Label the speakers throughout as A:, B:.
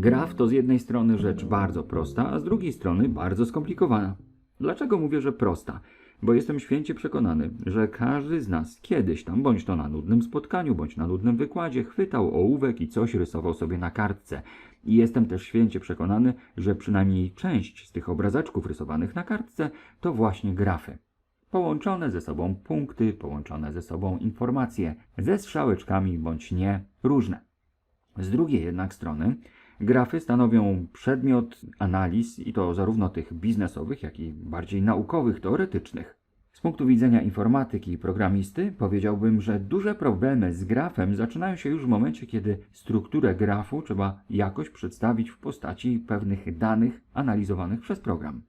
A: Graf to z jednej strony rzecz bardzo prosta, a z drugiej strony bardzo skomplikowana. Dlaczego mówię, że prosta? Bo jestem święcie przekonany, że każdy z nas kiedyś tam, bądź to na nudnym spotkaniu, bądź na nudnym wykładzie, chwytał ołówek i coś rysował sobie na kartce. I jestem też święcie przekonany, że przynajmniej część z tych obrazaczków rysowanych na kartce to właśnie grafy. Połączone ze sobą punkty, połączone ze sobą informacje, ze strzałeczkami bądź nie, różne. Z drugiej jednak strony, grafy stanowią przedmiot analiz i to zarówno tych biznesowych, jak i bardziej naukowych, teoretycznych. Z punktu widzenia informatyki i programisty powiedziałbym, że duże problemy z grafem zaczynają się już w momencie, kiedy strukturę grafu trzeba jakoś przedstawić w postaci pewnych danych analizowanych przez program.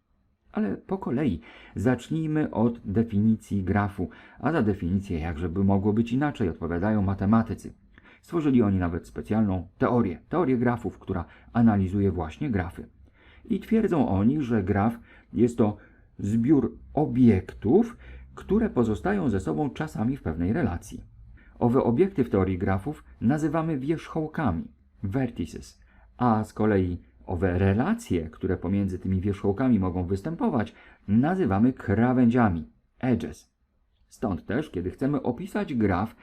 A: Ale po kolei zacznijmy od definicji grafu, a za definicję, jakżeby mogło być inaczej, odpowiadają matematycy. Stworzyli oni nawet specjalną teorię, teorię grafów, która analizuje właśnie grafy. I twierdzą oni, że graf jest to zbiór obiektów, które pozostają ze sobą czasami w pewnej relacji. Owe obiekty w teorii grafów nazywamy wierzchołkami, vertices, a z kolei owe relacje, które pomiędzy tymi wierzchołkami mogą występować, nazywamy krawędziami, edges. Stąd też, kiedy chcemy opisać graf,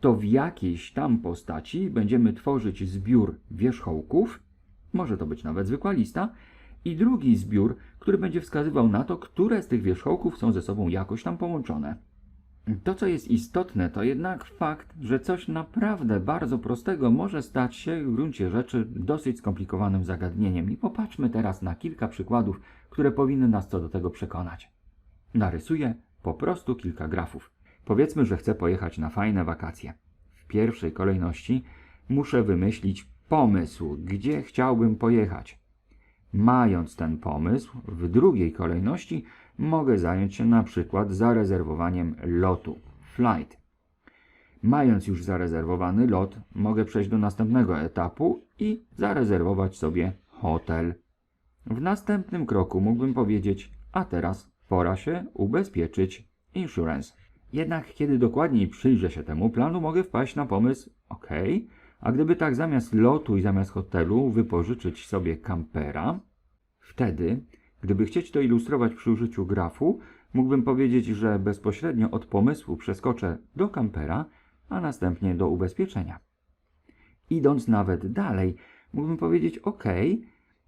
A: to w jakiejś tam postaci będziemy tworzyć zbiór wierzchołków, może to być nawet zwykła lista, i drugi zbiór, który będzie wskazywał na to, które z tych wierzchołków są ze sobą jakoś tam połączone. To, co jest istotne, to jednak fakt, że coś naprawdę bardzo prostego może stać się w gruncie rzeczy dosyć skomplikowanym zagadnieniem. I popatrzmy teraz na kilka przykładów, które powinny nas co do tego przekonać. Narysuję po prostu kilka grafów. Powiedzmy, że chcę pojechać na fajne wakacje. W pierwszej kolejności muszę wymyślić pomysł, gdzie chciałbym pojechać. Mając ten pomysł, w drugiej kolejności mogę zająć się na przykład zarezerwowaniem lotu, flight. Mając już zarezerwowany lot, mogę przejść do następnego etapu i zarezerwować sobie hotel. W następnym kroku mógłbym powiedzieć, a teraz pora się ubezpieczyć insurance. Jednak kiedy dokładniej przyjrzę się temu planu, mogę wpaść na pomysł, ok, a gdyby tak zamiast lotu i zamiast hotelu wypożyczyć sobie kampera, wtedy, gdyby chcieć to ilustrować przy użyciu grafu, mógłbym powiedzieć, że bezpośrednio od pomysłu przeskoczę do kampera, a następnie do ubezpieczenia. Idąc nawet dalej, mógłbym powiedzieć, ok,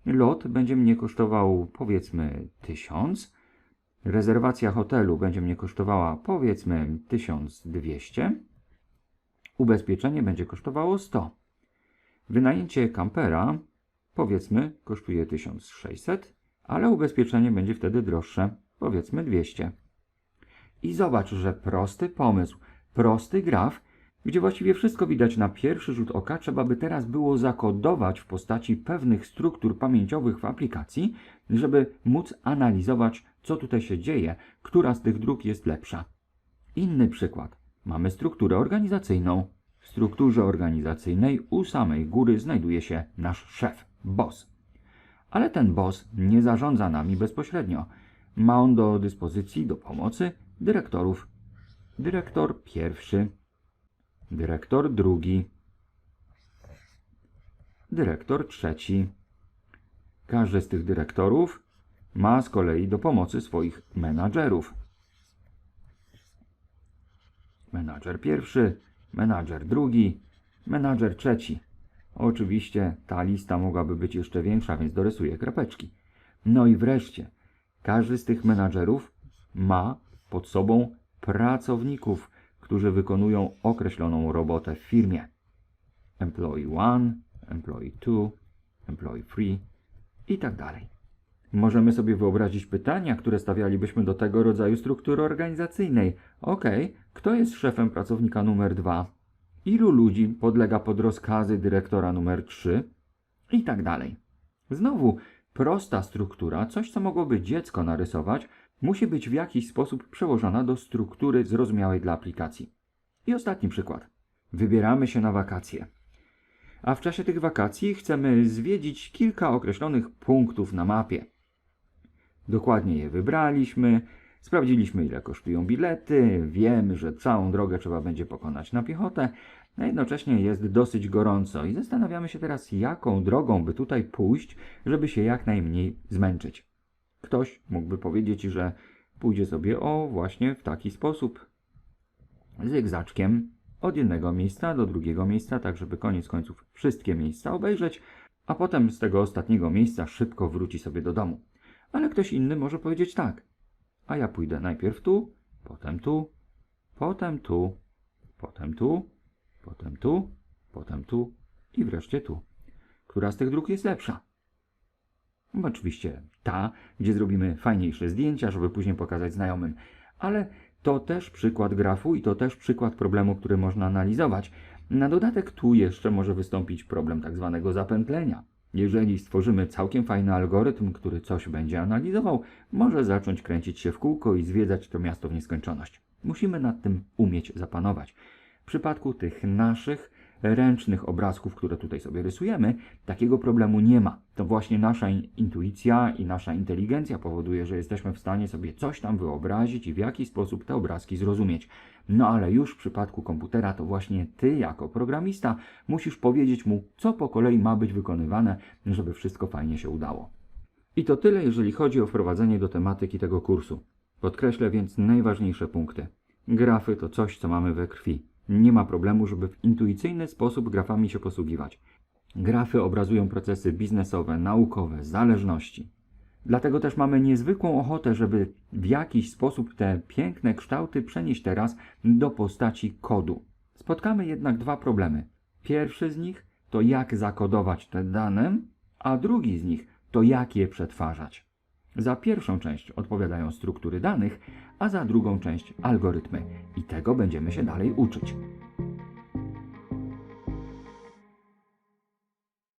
A: lot będzie mnie kosztował powiedzmy 1000, rezerwacja hotelu będzie mnie kosztowała powiedzmy 1200, ubezpieczenie będzie kosztowało 100. Wynajęcie kampera powiedzmy kosztuje 1600, ale ubezpieczenie będzie wtedy droższe, powiedzmy 200. I zobacz, że prosty pomysł, prosty graf, gdzie właściwie wszystko widać na pierwszy rzut oka, trzeba by teraz było zakodować w postaci pewnych struktur pamięciowych w aplikacji, żeby móc analizować, co tutaj się dzieje, która z tych dróg jest lepsza. Inny przykład. Mamy strukturę organizacyjną. W strukturze organizacyjnej u samej góry znajduje się nasz szef, boss. Ale ten boss nie zarządza nami bezpośrednio. Ma on do dyspozycji, do pomocy dyrektorów. Dyrektor pierwszy, dyrektor drugi, dyrektor trzeci. Każdy z tych dyrektorów ma z kolei do pomocy swoich menadżerów. Menadżer pierwszy, menadżer drugi, menadżer trzeci. Oczywiście ta lista mogłaby być jeszcze większa, więc dorysuję kropeczki. No i wreszcie, każdy z tych menadżerów ma pod sobą pracowników, którzy wykonują określoną robotę w firmie. Employee 1, Employee 2, Employee 3 i tak dalej. Możemy sobie wyobrazić pytania, które stawialibyśmy do tego rodzaju struktury organizacyjnej. Ok, kto jest szefem pracownika numer 2? Ilu ludzi podlega pod rozkazy dyrektora numer 3? I tak dalej. Znowu, prosta struktura, coś co mogłoby dziecko narysować, musi być w jakiś sposób przełożona do struktury zrozumiałej dla aplikacji. I ostatni przykład. Wybieramy się na wakacje. A w czasie tych wakacji chcemy zwiedzić kilka określonych punktów na mapie. Dokładnie je wybraliśmy, sprawdziliśmy ile kosztują bilety, wiemy, że całą drogę trzeba będzie pokonać na piechotę, a jednocześnie jest dosyć gorąco i zastanawiamy się teraz, jaką drogą by tutaj pójść, żeby się jak najmniej zmęczyć. Ktoś mógłby powiedzieć, że pójdzie sobie o właśnie w taki sposób. Zygzaczkiem od jednego miejsca do drugiego miejsca, tak żeby koniec końców wszystkie miejsca obejrzeć, a potem z tego ostatniego miejsca szybko wróci sobie do domu. Ale ktoś inny może powiedzieć tak. A ja pójdę najpierw tu, potem tu, potem tu, potem tu, potem tu, potem tu i wreszcie tu. Która z tych dróg jest lepsza? No, Oczywiście ta, gdzie zrobimy fajniejsze zdjęcia, żeby później pokazać znajomym, ale to też przykład grafu i to też przykład problemu, który można analizować. Na dodatek tu jeszcze może wystąpić problem tak zwanego zapętlenia. Jeżeli stworzymy całkiem fajny algorytm, który coś będzie analizował, może zacząć kręcić się w kółko i zwiedzać to miasto w nieskończoność. Musimy nad tym umieć zapanować. W przypadku tych naszych ręcznych obrazków, które tutaj sobie rysujemy, takiego problemu nie ma. To właśnie nasza in- intuicja i nasza inteligencja powoduje, że jesteśmy w stanie sobie coś tam wyobrazić i w jaki sposób te obrazki zrozumieć. No ale już w przypadku komputera to właśnie ty, jako programista, musisz powiedzieć mu, co po kolei ma być wykonywane, żeby wszystko fajnie się udało. I to tyle, jeżeli chodzi o wprowadzenie do tematyki tego kursu. Podkreślę więc najważniejsze punkty. Grafy to coś, co mamy we krwi. Nie ma problemu, żeby w intuicyjny sposób grafami się posługiwać. Grafy obrazują procesy biznesowe, naukowe, zależności. Dlatego też mamy niezwykłą ochotę, żeby w jakiś sposób te piękne kształty przenieść teraz do postaci kodu. Spotkamy jednak dwa problemy. Pierwszy z nich to jak zakodować te dane, a drugi z nich to jak je przetwarzać. Za pierwszą część odpowiadają struktury danych, a za drugą część algorytmy. I tego będziemy się dalej uczyć.